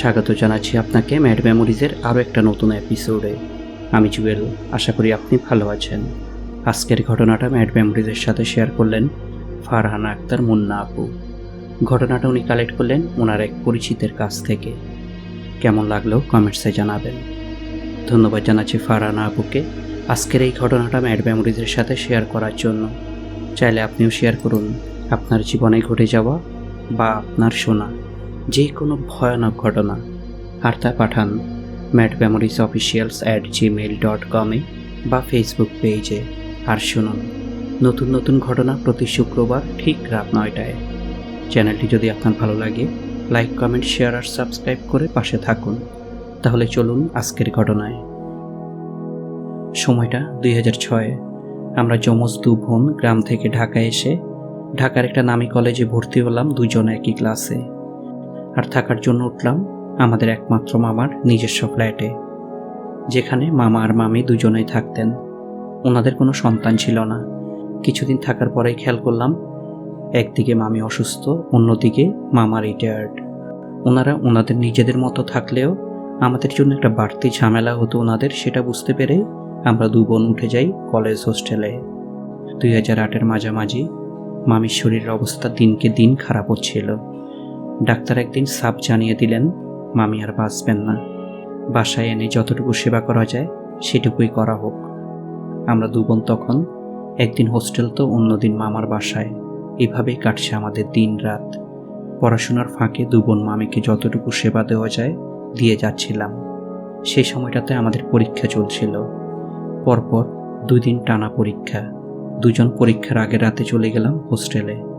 স্বাগত জানাচ্ছি আপনাকে ম্যাড মেমোরিজের আরও একটা নতুন এপিসোডে আমি জুয়েল, আশা করি আপনি ভালো আছেন। আজকের ঘটনাটা ম্যাড মেমোরিজের সাথে শেয়ার করলেন ফারহানা আক্তার মুন্না আপু। ঘটনাটা উনি কালেক্ট করলেন ওনার এক পরিচিতের কাছ থেকে। কেমন লাগল কমেন্টসে জানাবেন। ধন্যবাদ জানাচ্ছি ফারহানা আপুকে আজকের এই ঘটনাটা ম্যাড মেমোরিজের সাথে শেয়ার করার জন্য। চাইলে আপনিও শেয়ার করুন। আপনার জীবনে ঘটে যাওয়া বা আপনার শোনা। যে কোনো ভয়ানক ঘটনা আর তা পাঠান Matt memories officials at Gmail dot কমে বা ফেসবুক পেজে আর শুনুন, নতুন নতুন ঘটনা প্রতি শুক্রবার ঠিক রাত নয়টায়। চ্যানেলটি যদি আপনার ভালো লাগে লাইক কমেন্ট শেয়ার আর সাবস্ক্রাইব করে পাশে থাকুন। তাহলে চলুন আজকের ঘটনায়। সময়টা দুই হাজার ছয়। আমরা যমজ দু বোন গ্রাম থেকে ঢাকা এসে ঢাকার একটা নামী কলেজে ভর্তি হলাম দুজন একই ক্লাসে আর থাকার জন্য উঠলাম আমাদের একমাত্র মামার নিজস্ব ফ্ল্যাটে, যেখানে মামা আর মামি দুজনেই থাকতেন। ওনাদের কোনো সন্তান ছিল না। কিছুদিন থাকার পরেই খেয়াল করলাম, একদিকে মামি অসুস্থ, অন্যদিকে মামা রিটায়ার্ড ওনারা ওনাদের নিজেদের মতো থাকলেও আমাদের জন্য একটা বাড়তি ঝামেলা হতো ওনাদের, সেটা বুঝতে পেরে আমরা দু বোন উঠে যাই কলেজ হোস্টেলে। দুই হাজার আটের মাঝামাঝি মামির শরীরের অবস্থা দিনকে দিন খারাপ হচ্ছিল। ডাক্তার একদিন সাপ জানিয়ে দিলেন, মামি আর বাঁচবেন না। বাসায় এনে যতটুকু সেবা করা যায়, সেটুকুই করা হোক। আমরা দু বোন তখন, একদিন হোস্টেল তো অন্যদিন মামার বাসায়। এভাবেই কাটছে আমাদের দিন রাত। পড়াশোনার ফাঁকে দু বোন মামিকে যতটুকু সেবা দেওয়া যায়, দিয়ে যাচ্ছিলাম। সেই সময়টাতে আমাদের পরীক্ষা চলছিল। পরপর দুই দিন টানা পরীক্ষা। দুজন পরীক্ষার আগে রাতে চলে গেলাম হোস্টেলে।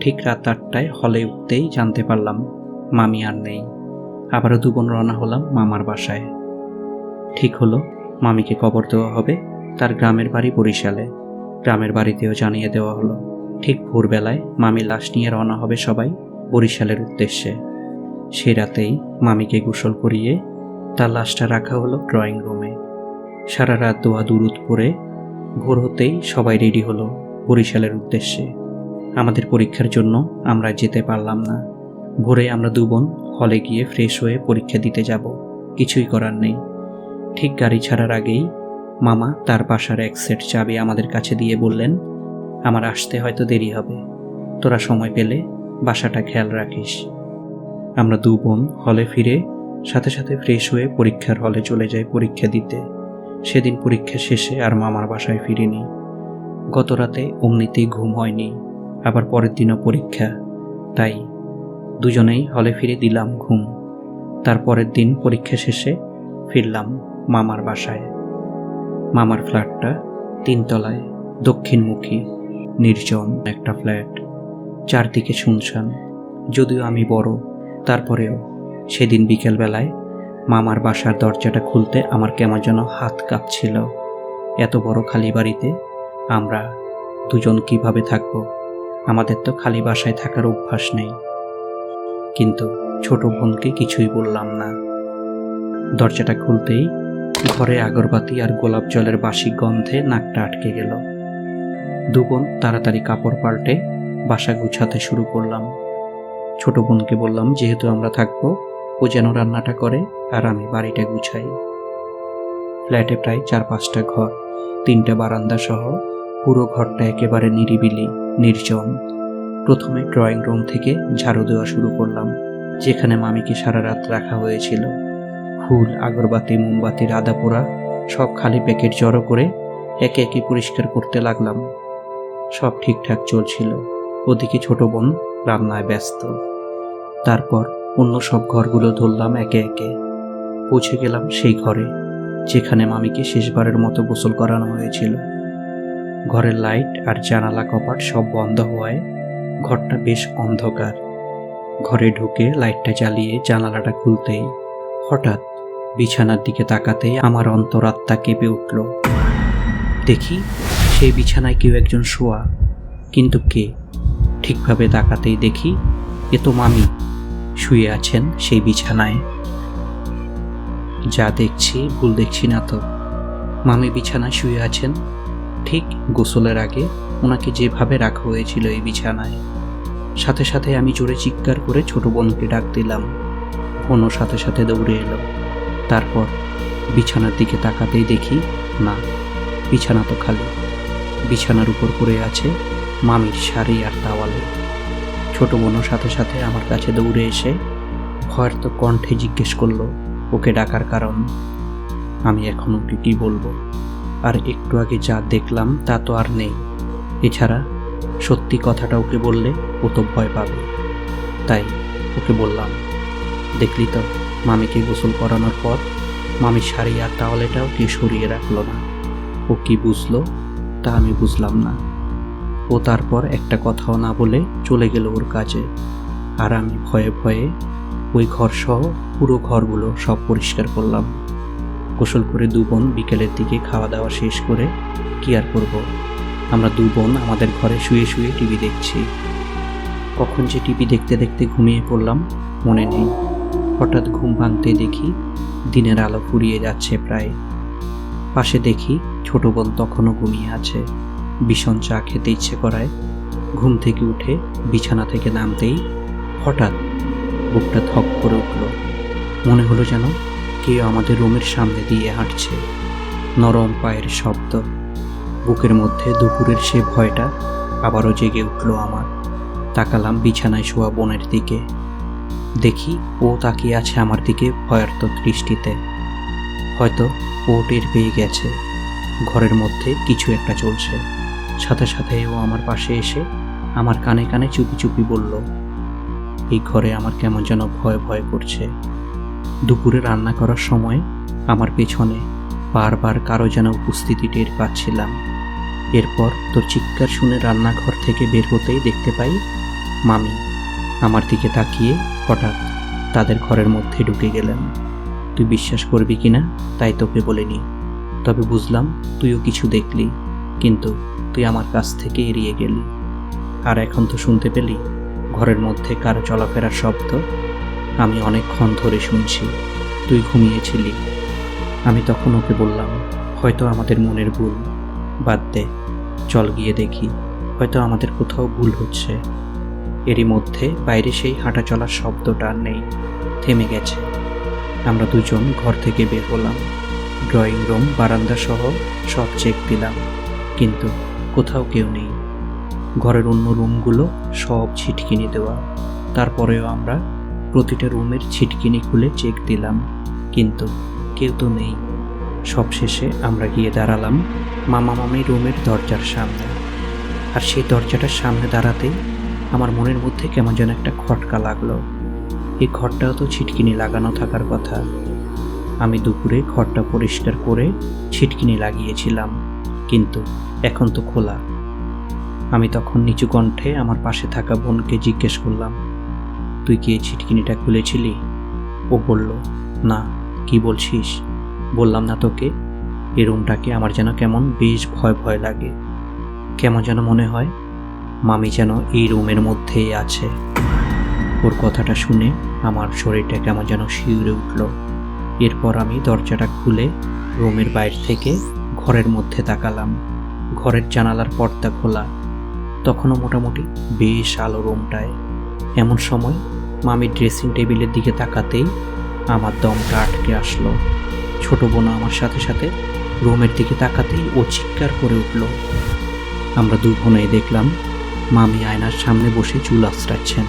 ঠিক রাত আটটায় হলে উঠতেই জানতে পারলাম মামি আর নেই। আবারও দু বোন রওনা হলাম মামার বাসায়। ঠিক হলো, মামিকে কবর দেওয়া হবে তার গ্রামের বাড়ি বরিশালে। গ্রামের বাড়িতেও জানিয়ে দেওয়া হলো, ঠিক ভোরবেলায় মামি লাশ নিয়ে রওনা হবে সবাই বরিশালের উদ্দেশ্যে। সে রাতেই মামিকে গোসল করিয়ে তার লাশটা রাখা হলো ড্রয়িং রুমে। সারা রাত দোয়া দুরুদ পরে ভোর হতেই সবাই রেডি হলো বরিশালের উদ্দেশ্যে। আমাদের পরীক্ষার জন্য আমরা যেতে পারলাম না। ভোরে আমরা দু বোন হলে গিয়ে ফ্রেশ হয়ে পরীক্ষা দিতে যাব। কিছুই করার নেই। ঠিক গাড়ি ছাড়ার আগেই মামা তার বাসার এক সেট চাবি আমাদের কাছে দিয়ে বললেন, আমার আসতে হয়তো দেরি হবে। তোরা সময় পেলে বাসাটা খেয়াল রাখিস। আমরা দু বোন হলে ফিরে সাথে সাথে ফ্রেশ হয়ে পরীক্ষার হলে চলে যাই পরীক্ষা দিতে। সেদিন পরীক্ষা শেষে আর মামার বাসায় ফিরিনি। গত রাতে অমনিতেই ঘুম হয়নি। আবার পরের দিনও পরীক্ষা। তাই দুজনেই হলে ফিরে দিলাম ঘুম। তার পরের দিন পরীক্ষা শেষে ফিরলাম মামার বাসায়। মামার ফ্ল্যাটটা তিনতলায়, দক্ষিণমুখী, নির্জন একটা ফ্ল্যাট। চারদিকে শুনশান, যদিও আমি বড়, তারপরেও সেদিন বিকেলবেলায় মামার বাসার দরজাটা খুলতে আমার কেমন যেন হাত কাঁপছিল। এত বড় খালি বাড়িতে আমরা দুজন কীভাবে থাকব? আমাদের তো খালি বাসায় থাকার অভ্যাস নেই। কিন্তু ছোট বোনকে কিছুই বললাম না। দরজাটা খুলতেই ঘরে আগরবাতি আর গোলাপ জলের বাসি গন্ধে নাকটা আটকে গেল। দু বোন তাড়াতাড়ি কাপড় পাল্টে বাসা গুছাতে শুরু করলাম। ছোট বোনকে বললাম, যেহেতু আমরা থাকব, ও যেন রান্নাটা করে আর আমি বাড়িটা গুছাই। ফ্ল্যাটে প্রায় চার পাঁচটা ঘর, তিনটা বারান্দা সহ পুরো ঘরটা একেবারে নিরিবিলি। নির্জন। প্রথমে ড্রয়িং রুম থেকে ঝাড়ু দেওয়া শুরু করলাম, যেখানে মামিকে সারা রাত রাখা হয়েছিল। ফুল, আগরবাতি, মোমবাতি আদা পোড়া সব খালি প্যাকেট জড়ো করে একে একে পরিষ্কার করতে লাগলাম। সব ঠিকঠাক চলছিল। ওদিকে ছোট বোন রান্নায় ব্যস্ত। তারপর অন্য সব ঘরগুলো ধরলাম একে একে। পৌঁছে গেলাম সেই ঘরে, যেখানে মামিকে শেষবারের মতো গোসল করানো হয়েছিল। ঘরের লাইট আর জানালা কপাট সব বন্ধ হওয়ায় ঘরটা বেশ অন্ধকার। ঘরে ঢুকে লাইটটা জ্বালিয়ে জানালাটা খুলতেই হঠাৎ বিছানার দিকে তাকাতেই আমার অন্তরাত্মা কেঁপে উঠল। দেখি সেই বিছানায় কেউ একজন শোয়া, কিন্তু কে? ঠিকভাবে তাকাতেই দেখি এ তো মামি শুয়ে আছেন সেই বিছানায়। যা দেখছি ভুল দেখছি না তো। মামি বিছানায় শুয়ে আছেন? ঠিক গোসলের আগে ওনাকে যেভাবে রাখা হয়েছিল এই বিছানায়, সাথে সাথে আমি জোরে চিৎকার করে ছোট বোনকে ডাক দিলাম। বোনও সাথে সাথে দৌড়ে এলো। তারপর বিছানার দিকে তাকাতেই দেখি, না, বিছানা তো খালি। বিছানার উপর পড়ে আছে মামির শাড়ি আর তাওয়ালে। ছোট বোনও সাথে সাথে আমার কাছে দৌড়ে এসে ভয়ের তো কণ্ঠে জিজ্ঞেস করল, ওকে ডাকার কারণ? আমি এখন ওকে কি বলব? আর একটু আগে যা দেখলাম তা তো আর নেই। এছাড়া সত্যি কথাটা ওকে বললে ও তো ভয় পাবে। তাই ওকে বললাম, দেখলি তো, মামিকে গোসল করানোর পর মামি শাড়ি আর তাওয়ালেটাও কি সরিয়ে রাখল না। ও কি বুঝলো? তা আমি বুঝলাম না। ও তারপর একটা কথাও না বলে চলে গেল ওর কাজে। আর আমি ভয়ে ভয়ে ওই ঘর সহ পুরো ঘরগুলো সব পরিষ্কার করলাম। গোসল করে দু বোন বিকেলের দিকে খাওয়া দাওয়া শেষ করে কি আর করব? আমরা দু বোন আমাদের ঘরে শুয়ে শুয়ে টিভি দেখছি। কখন যে টিভি দেখতে দেখতে ঘুমিয়ে পড়লাম, মনে নেই। হঠাৎ ঘুম ভাঙতে দেখি দিনের আলো ফুরিয়ে যাচ্ছে প্রায়। পাশে দেখি ছোট বোন তখনও ঘুমিয়ে আছে। ভীষণ চা খেতে ইচ্ছে করায়। ঘুম থেকে উঠে বিছানা থেকে নামতেই হঠাৎ বুকটা থক করে উঠল। মনে হলো যেন কেউ আমাদের রুমের সামনে দিয়ে হাঁটছে? নরম পায়ের শব্দ। বুকের মধ্যে দুপুরের সে ভয়টা আবারও জেগে উঠল আমার। তাকালাম বিছানায় শোয়া বোনের দিকে। দেখি ও তাকিয়ে আছে আমার দিকে ভয়ার্ত দৃষ্টিতে। হয়তো ও টের পেয়ে গেছে। ঘরের মধ্যে কিছু একটা চলছে। সাথে সাথে ও আমার পাশে এসে আমার কানে কানে চুপি চুপি বলল, এই ঘরে আমার কেমন যেন ভয় ভয় করছে। দুপুরে রান্না করার সময় আমার পেছনে বারবার কারও যেন উপস্থিতি টের পাচ্ছিলাম। এরপর তোর চিৎকার শুনে রান্নাঘর থেকে বের হতেই দেখতে পাই, মামি আমার দিকে তাকিয়ে হঠাৎ তাদের ঘরের মধ্যে ঢুকে গেলেন। তুই বিশ্বাস করবি কিনা তাই তোকে বলিনি। তবে বুঝলাম তুইও কিছু দেখলি, কিন্তু তুই আমার কাছ থেকে এড়িয়ে গেলি। আর এখন তো শুনতে পেলি, ঘরের মধ্যে কারও চলাফেরার শব্দ আমি অনেকক্ষণ ধরে শুনছি, তুই ঘুমিয়েছিলি। আমি তখন ওকে বললাম, হয়তো আমাদের মনের ভুল। বাদ দে, চল গিয়ে দেখি। হয়তো আমাদের কোথাও ভুল হচ্ছে। এরই মধ্যে বাইরে সেই হাঁটা চলার শব্দটা নেই, থেমে গেছে। আমরা দুজন ঘর থেকে বের হলাম। ড্রয়িং রুম, বারান্দা সহ সব চেক দিলাম, কিন্তু কোথাও কেউ নেই। ঘরের অন্য রুমগুলো সব ছিটকিনি দেওয়া। তারপরেও আমরা প্রতিটা রুমের ছিটকিনি খুলে চেক দিলাম। কিন্তু কেউ তো নেই। সবশেষে আমরা গিয়ে দাঁড়ালাম মামা মামি রুমের দরজার সামনে। আর সেই দরজাটার সামনে দাঁড়াতেই আমার মনের মধ্যে কেমন যেন একটা খটকা লাগল। এই ঘরটাও তো ছিটকিনি লাগানো থাকার কথা। আমি দুপুরে ঘরটা পরিষ্কার করে ছিটকিনি লাগিয়েছিলাম, কিন্তু এখন তো খোলা। আমি তখন নিচু কণ্ঠে আমার পাশে থাকা বোনকে জিজ্ঞেস করলাম তুই কি এই ছিটকিনিটা খুলেছিলি? ও বলল, না, কি বলছিস? বললাম না তোকে, এই রুমটাকে আমার যেন কেমন বেশ ভয় ভয় লাগে। কেমন যেন মনে হয়, মামি যেন এই রুমের মধ্যেই আছে। ওর কথাটা শুনে আমার শরীরটা কেমন যেন শিউরে উঠল। এরপর আমি দরজাটা খুলে রুমের বাইরে থেকে ঘরের মধ্যে তাকালাম। ঘরের জানালার পর্দা খোলা। তখনও মোটামুটি বেশ আলো রুমটায়। এমন সময় মামি ড্রেসিং টেবিলের দিকে তাকাতেই আমার দমটা আটকে আসলো। ছোট বোন আমার সাথে সাথে রুমের দিকে তাকাতেই ও চিৎকার করে উঠল। আমরা দু বোনেই দেখলাম মামি আয়নার সামনে বসে চুল আশ্রাচ্ছেন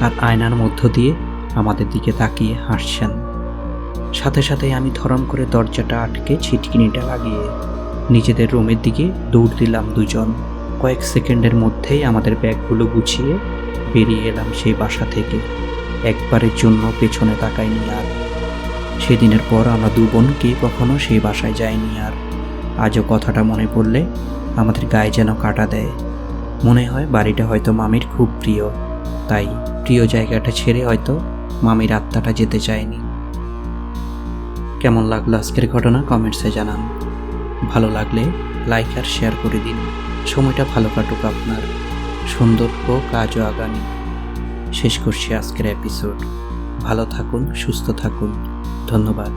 আর আয়নার মধ্য দিয়ে আমাদের দিকে তাকিয়ে হাসছেন। সাথে সাথে আমি ধরম করে দরজাটা আটকে ছিটকিনিটা লাগিয়ে নিজেদের রুমের দিকে দৌড় দিলাম দুজন। কয়েক সেকেন্ডের মধ্যেই আমাদের ব্যাগগুলো গুছিয়ে বেরিয়ে এলাম সেই বাসা থেকে। একবারের জন্য পেছনে তাকাইনি আর সেদিনের পর আমরা দু বোন কে কখনো সেই বাসায় যাইনি আর আজও কথাটা মনে পড়লে আমাদের গায়ে যেন কাটা দেয়। মনে হয় বাড়িটা হয়তো মামির খুব প্রিয়। তাই প্রিয় জায়গাটা ছেড়ে হয়তো মামির আত্মাটা যেতে চায়নি। কেমন লাগল আজকের ঘটনা? কমেন্টসে জানান। ভালো লাগলে লাইক আর শেয়ার করে দিন। সময়টা ভালো কাটুক আপনার। সুন্দর হোক আজও আগামী শেষ করছি আজকের এপিসোড ভালো থাকুন সুস্থ থাকুন। ধন্যবাদ।